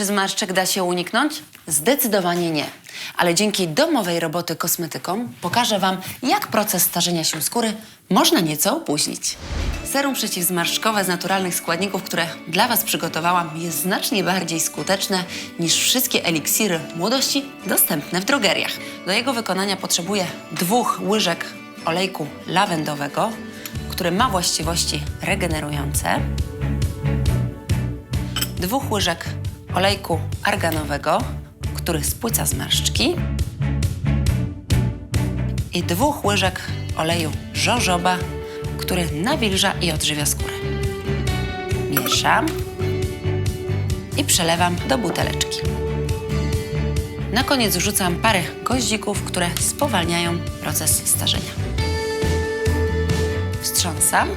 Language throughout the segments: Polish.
Czy zmarszczek da się uniknąć? Zdecydowanie nie. Ale dzięki domowej roboty kosmetykom pokażę Wam, jak proces starzenia się skóry można nieco opóźnić. Serum przeciwzmarszczkowe z naturalnych składników, które dla Was przygotowałam, jest znacznie bardziej skuteczne niż wszystkie eliksiry młodości dostępne w drogeriach. Do jego wykonania potrzebuję dwóch łyżek olejku lawendowego, który ma właściwości regenerujące, dwóch łyżek olejku arganowego, który spłyca zmarszczki i dwóch łyżek oleju żożoba, który nawilża i odżywia skórę. Mieszam i przelewam do buteleczki. Na koniec wrzucam parę goździków, które spowalniają proces starzenia. Wstrząsam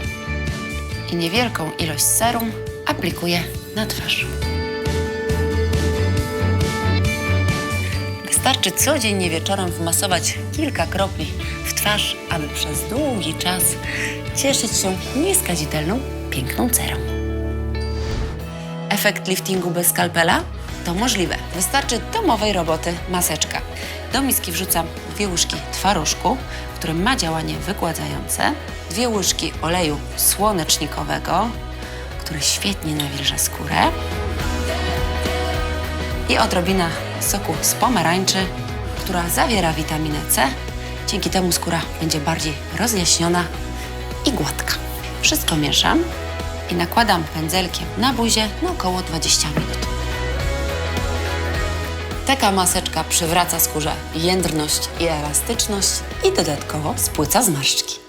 i niewielką ilość serum aplikuję na twarz. Wystarczy codziennie wieczorem wmasować kilka kropli w twarz, aby przez długi czas cieszyć się nieskazitelną, piękną cerą. Efekt liftingu bez skalpela? To możliwe. Wystarczy domowej roboty maseczka. Do miski wrzucam dwie łyżki twarożku, który ma działanie wygładzające, dwie łyżki oleju słonecznikowego, który świetnie nawilża skórę i odrobina soku z pomarańczy, która zawiera witaminę C. Dzięki temu skóra będzie bardziej rozjaśniona i gładka. Wszystko mieszam i nakładam pędzelkiem na buzię na około 20 minut. Taka maseczka przywraca skórze jędrność i elastyczność i dodatkowo spłyca zmarszczki.